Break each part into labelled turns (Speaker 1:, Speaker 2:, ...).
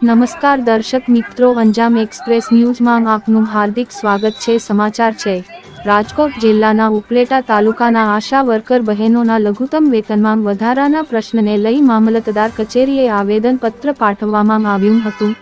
Speaker 1: નમસ્કાર દર્શક મિત્રો, અંજામ એક્સપ્રેસ ન્યૂઝમાં આપનું હાર્દિક સ્વાગત છે. સમાચાર છે. રાજકોટ જિલ્લાના ઉપલેટા તાલુકાના આશા વર્કર બહેનોના લઘુત્તમ વેતનમાં વધારાના પ્રશ્નને લઈ મામલતદાર કચેરીએ આવેદનપત્ર પાઠવવામાં આવ્યું હતું,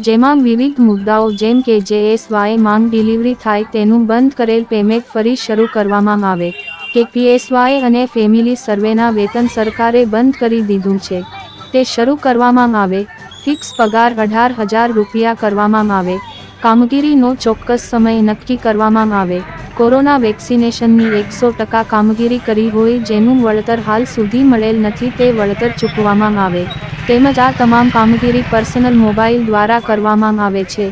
Speaker 1: જેમાં વિવિધ મુદ્દાઓ જેમ કે જેએસવાય માંગ ડિલિવરી થાય તેનું બંધ કરેલ પેમેન્ટ ફરી શરૂ કરવામાં આવે, કે પીએસવાય અને ફેમિલી સર્વેના વેતન સરકારે બંધ કરી દીધું છે, તે શરૂ કરવામાં આવે ફિક્સ પગાર અઢાર હજાર રૂપિયા કરવામાં આવે. કામગીરીનો ચોક્કસ સમય નક્કી કરવામાં આવે. કોરોના વેક્સિનેશનની એકસો ટકા કામગીરી કરી હોય જેનું વળતર હાલ સુધી મળેલ નથી તે વળતર ચૂકવવામાં આવે. તેમજ આ તમામ કામગીરી પર્સનલ મોબાઈલ દ્વારા કરવામાં આવે છે.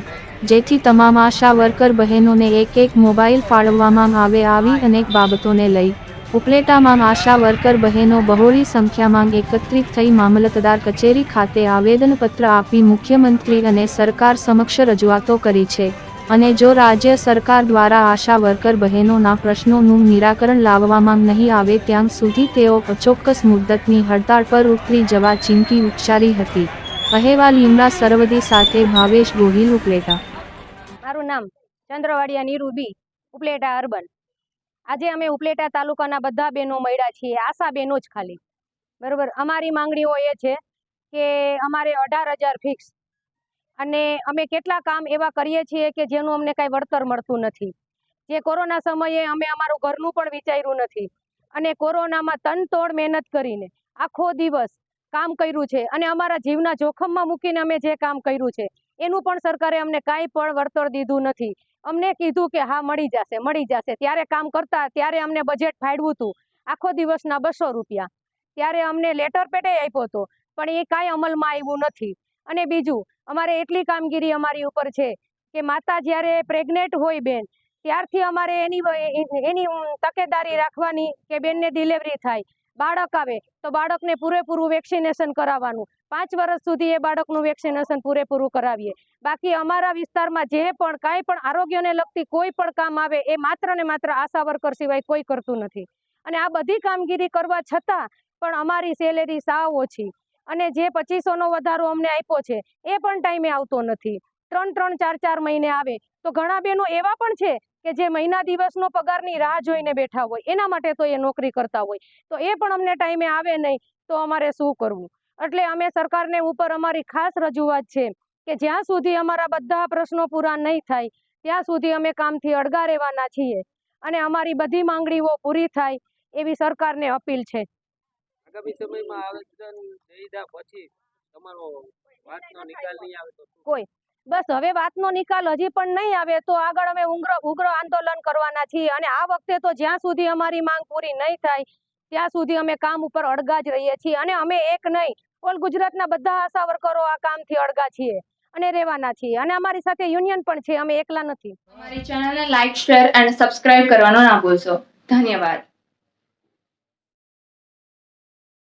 Speaker 1: જેથી તમામ આશા વર્કર બહેનોને એક એક મોબાઈલ ફાળવવામાં આવે આવી અનેક બાબતોને લઈ. ઉપલેટામાં આશા વર્કર બહેનો બહોળી સંખ્યામાં એકત્રિત થઈ મામલતદાર કચેરી ખાતે આવેદનપત્ર આપી મુખ્યમંત્રી અને સરકાર સમક્ષ રજૂઆતો કરી છે. અને જો રાજ્ય સરકાર દ્વારા આશા વર્કર બહેનોના પ્રશ્નોનું નિરાકરણ લાવવામાં નહીં આવે ત્યાં સુધી તેઓ અચોક્કસ મુદ્દતની હડતાળ પર ઉતરી જવા ચીમકી ઉચ્ચારી હતી. અહેવાલ ઇમરા સરવદી સાથે ભાવેશ ગોહિલ ઉપલેટા.
Speaker 2: મારું નામ ચંદ્રવાડિયા નીરુબી, ઉપલેટા અર્બન. આજે અમે ઉપલેટા તાલુકાના બધા બહેનો મળ્યા છીએ, આશા બહેનો જ ખાલી. બરાબર? અમારી માંગણીઓ એ છે કે અમારે અઢાર હજાર ફિક્સ અને અમે કેટલા કામ એવા કરીએ છીએ કે જેનું અમને કાંઈ વળતર મળતું નથી. જે કોરોના સમયે અમે અમારું ઘરનું પણ વિચાર્યું નથી. અને કોરોનામાં તનતોડ મહેનત કરીને આખો દિવસ કામ કર્યું છે અને અમારા જીવના જોખમમાં મૂકીને અમે જે કામ કર્યું છે, એનું પણ સરકારે અમને કાંઈ પણ વળતર દીધું નથી. અમને કીધું કે હા, મળી જશે મળી જશે. ત્યારે કામ કરતા, ત્યારે અમને બજેટ ફાડવું હતું. આખો દિવસના બસો રૂપિયા. ત્યારે અમને લેટર પેટે આપ્યો હતો, પણ એ કાંઈ અમલમાં આવ્યું નથી. અને બીજું, અમારે એટલી કામગીરી અમારી ઉપર છે કે માતા જ્યારે પ્રેગ્નેન્ટ હોય બેન, ત્યારથી અમારે એની એની તકેદારી રાખવાની કે બેનને ડિલિવરી થાય. બાળક આવે તો બાળકને પૂરેપૂરું વેક્સિનેશન કરાવવાનું. પાંચ વર્ષ સુધી એ બાળકનું વેક્સિનેશન પૂરેપૂરું કરાવીએ. બાકી અમારા વિસ્તારમાં જે પણ કાંઈ પણ આરોગ્યને લગતી કોઈ પણ કામ આવે એ માત્ર ને માત્ર આશા વર્કર સિવાય કોઈ કરતું નથી. અને આ બધી કામગીરી કરવા છતાં પણ અમારી સેલેરી સાવ ઓછી. અને જે પચીસોનો વધારો અમને આપ્યો છે, એ પણ ટાઈમે આવતો નથી. ત્રણ ત્રણ ચાર ચાર મહિને આવે તો ઘણા બહેનો એવા પણ છે કે જે મહિના દિવસનો પગારની રાહ જોઈને બેઠા હોય એના માટે તો એ નોકરી કરતા હોય. તો એ પણ અમને ટાઈમે આવે નહીં તો અમારે શું કરવું? એટલે અમે સરકારને ઉપર અમારી ખાસ રજૂઆત છે કે જ્યાં સુધી અમારા બધા પ્રશ્નો પૂરા નહીં થાય ત્યાં સુધી અમે કામથી અળગા રહેવાના છીએ અને અમારી બધી માંગણીઓ પૂરી થાય એવી સરકારને અપીલ છે.
Speaker 3: આગામી સમયમાં આવેદન પછી તમારો વાતનો નિકાલ નહીં આવે
Speaker 2: કોઈ બસ હવે વાતનો નિકાલ હજી પણ નહીં આવે તો આગળ અમે ઉગ્ર ઉગ્ર આંદોલન કરવાના છીએ. અને આ વખતે તો જ્યાં સુધી અમારી માંગ પૂરી નહીં થાય, ત્યાં સુધી અમે કામ ઉપર અડગા જ રહીએ છીએ. અને અમે એક નહીં, ઓલ ગુજરાતના બધા આશા વર્કરો આ કામથી અડગા છીએ અને રહેવાના છીએ. અને અમારી સાથે યુનિયન પણ છે, અમે એકલા નથી.
Speaker 4: અમારી ચેનલને લાઈક, શેર અને સબસ્ક્રાઇબ કરવાનો ના ભૂલશો. ધન્યવાદ.